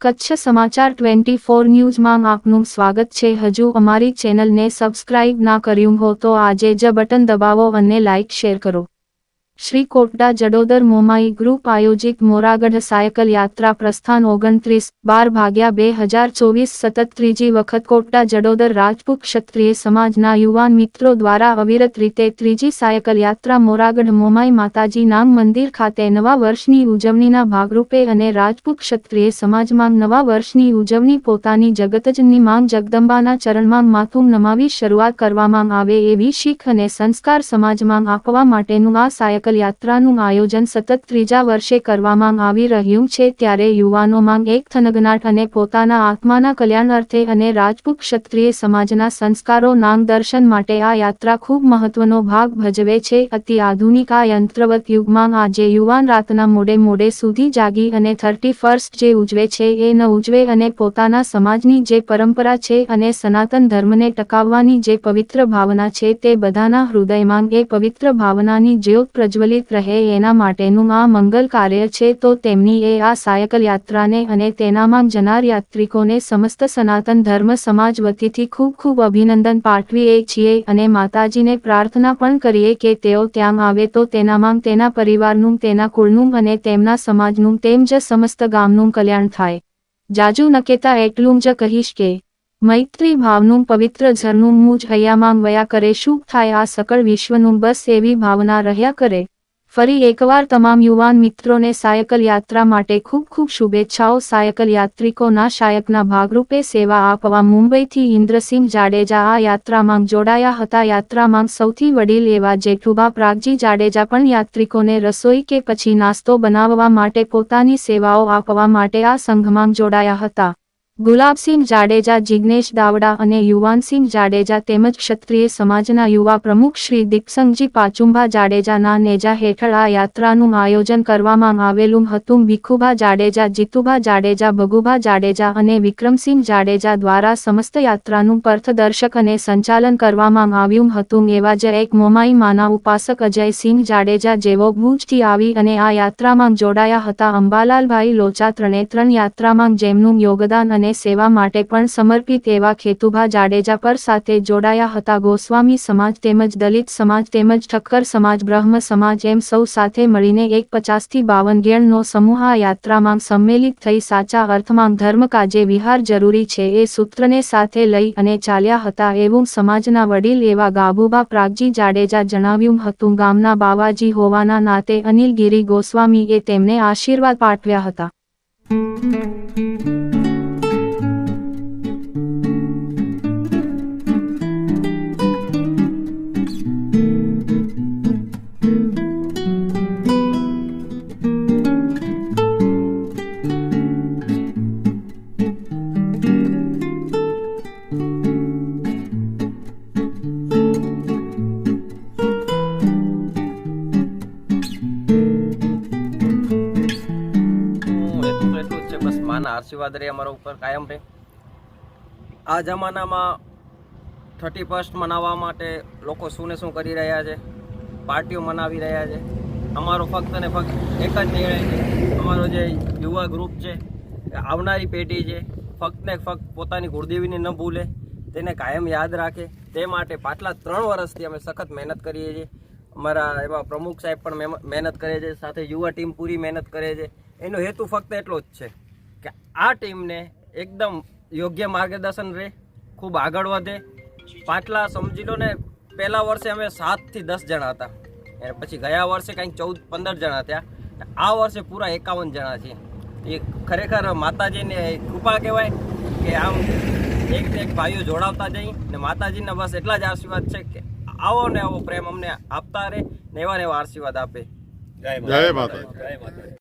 કચ્છ સમાચાર twenty four ન્યૂઝમાં આપનું સ્વાગત છે. હજુ અમારી ચેનલને સબસ્ક્રાઇબ ના કર્યું હો તો આજે જ બટન દબાવો અને લાઇક શેર કરો. શ્રી કોટડા જડોદર મોમાઈ ગ્રુપ આયોજિત મોરાગઢ સાયકલ યાત્રા પ્રસ્થાન ઓગણત્રીસ બાર ભાગ્યા બે હજાર ચોવીસ સતત ત્રીજી વખત કોટડા જડોદર રાજપૂત ક્ષત્રિય સમાજના યુવાન મિત્રો દ્વારા અવિરત રીતે ત્રીજી સાયકલ યાત્રા મોરાગઢ મોમાઈ માતાજી નામ મંદિર ખાતે નવા વર્ષની ઉજવણીના ભાગરૂપે અને રાજપૂત ક્ષત્રિય સમાજમાં નવા વર્ષની ઉજવણી પોતાની જગતજની માંગ જગદંબાના ચરણમાં માથું નમાવી શરૂઆત કરવામાં આવે એવી શીખ અને સંસ્કાર સમાજમાં આપવા માટેનું આ સાયકલ યાત્રાનું આયોજન સતત ત્રીજા વર્ષે કરવામાં આવી રહ્યું છે ત્યારે યુવાનોમાં એક થનગનાટ અને પોતાના આત્માના કલ્યાણ અર્થે અને રાજપૂત ક્ષત્રિય સમાજના સંસ્કારો નામ દર્શન માટે આ યાત્રા ખૂબ મહત્વનો ભાગ ભજવે છે. અતિ આધુનિક આ યંત્રવત યુગમાં આજે યુવાન રાતના મોડે મોડે સુધી જાગી અને થર્ટી ફર્સ્ટ જે ઉજવે છે એ ન ઉજવે અને પોતાના સમાજની જે પરંપરા છે અને સનાતન ધર્મને ટકાવવાની જે પવિત્ર ભાવના છે તે બધાના હૃદયમાં એ પવિત્ર ભાવનાની જ્યોત પ્રજ્વલિત રહે એના માટેનું આ મંગલ કાર્ય છે, તો તેમની એ આ સાયકલ યાત્રાને અને તેનામાં જનાર યાત્રિકોને સમસ્ત સનાતન ધર્મ સમાજ વતીથી ખૂબ ખૂબ અભિનંદન પાઠવીએ છીએ અને માતાજીને પ્રાર્થના પણ કરીએ કે તેઓ ત્યાં આવે તો તેનામાં તેના પરિવારનું, તેના કુળનું અને તેમના સમાજનું તેમ જ સમસ્ત ગામનું કલ્યાણ થાય. જાજુ નકેતા એટલું જ કહીશ કે મૈત્રી ભાવનું પવિત્ર ઝરનું જ હૈયામાં વયા કરે શું થાય, આ સકળ વિશ્વનું બસ એવી ભાવના રહ્યા કરે. ફરી એકવાર તમામ યુવાન મિત્રોને સાયકલ યાત્રા માટે ખૂબ ખૂબ શુભેચ્છાઓ. સાયકલ યાત્રિકોના શાયકના ભાગરૂપે સેવા આપવા મુંબઈથી ઇન્દ્રસિંહ જાડેજા આ યાત્રામાં જોડાયા હતા. યાત્રામાં સૌથી વડીલ એવા જેઠુભા પ્રાગજી જાડેજા પણ યાત્રિકોને રસોઈ કે પછી નાસ્તો બનાવવા માટે પોતાની સેવાઓ આપવા માટે આ સંઘમાં જોડાયા હતા. ગુલાબસિંહ જાડેજા જિજ્ઞેશ દાવડા અને યુવાનસિંહ જાડેજા તેમજ ક્ષત્રિય સમાજના યુવા પ્રમુખ શ્રી દીપસંગજી પાચુંભા જાડેજાના નેજા હેઠળ આ યાત્રાનું આયોજન કરવામાં આવેલું હતું. ભીખુભા જાડેજા, જીતુભા જાડેજા, ભગુભા જાડેજા અને વિક્રમસિંહ જાડેજા દ્વારા સમસ્ત યાત્રાનું પર્થદર્શક અને સંચાલન કરવામાં આવ્યું હતું. એવા જ એક મોમાઈ માના ઉપાસક અજયસિંહ જાડેજા જેવો ભુજથી આવી અને આ યાત્રામાં જોડાયા હતા. અંબાલાલભાઈ લોચા ત્રણે ત્રણ યાત્રામાં જેમનું યોગદાન અને સેવા માટે પણ સમર્પિત એવા ખેતુભા જાડેજા પર સાથે જોડાયા હતા. ગોસ્વામી સમાજ તેમજ દલિત સમાજ તેમજ ઠક્કર સમાજ, બ્રહ્મ સમાજ એમ સૌ સાથે મળીને એક પચાસથી બાવન ગેણનો સમૂહ આ યાત્રામાં સંમેલિત થઈ સાચા અર્થમાં ધર્મ કાજે વિહાર જરૂરી છે એ સૂત્રને સાથે લઈ અને ચાલ્યા હતા એવું સમાજના વડીલ એવા ગાબુભા પ્રાગજી જાડેજા જણાવ્યું હતું. ગામના બાવાજી હોવાના નાતે અનિલ ગિરી ગોસ્વામીએ તેમને આશીર્વાદ પાઠવ્યા હતા. જ છે, બસ માના આશીર્વાદ રહે અમારા ઉપર કાયમ રહે. આ જમાનામાં થર્ટી ફર્સ્ટ મનાવવા માટે લોકો શું ને શું કરી રહ્યા છે, પાર્ટીઓ મનાવી રહ્યા છે. અમારો ફક્ત ને ફક્ત એક જ નિર્ણય છે, અમારો જે યુવા ગ્રુપ છે, આવનારી પેઢી છે, ફક્ત ને ફક્ત પોતાની ગુરુદેવીને ન ભૂલે, તેને કાયમ યાદ રાખે. તે માટે પાછલા ત્રણ વર્ષથી અમે સખત મહેનત કરીએ છીએ. અમારા એવા પ્રમુખ સાહેબ પણ મહેનત કરે છે, સાથે યુવા ટીમ પૂરી મહેનત કરે છે. એનો હેતુ ફક્ત એટલો જ છે કે આ ટીમને એકદમ યોગ્ય માર્ગદર્શન રહે ખૂબ આગળ વધે. પાછલા સમજી લો ને પહેલા વર્ષે અમે સાતથી દસ જણા હતા. અને પછી ગયા વર્ષે કંઈક ચૌદ પંદર જણા થયા. આ વર્ષે પૂરા એકાવન જણા છે એ ખરેખર માતાજીને કૃપા કહેવાય કે આમ એક એક ભાઈઓ જોડાવતા જઈ ને માતાજીના બસ એટલા જ આશીર્વાદ છે કે આવો ને આવો પ્રેમ અમને આપતા રહે ને એવા ને એવા આશીર્વાદ આપે. જય માતા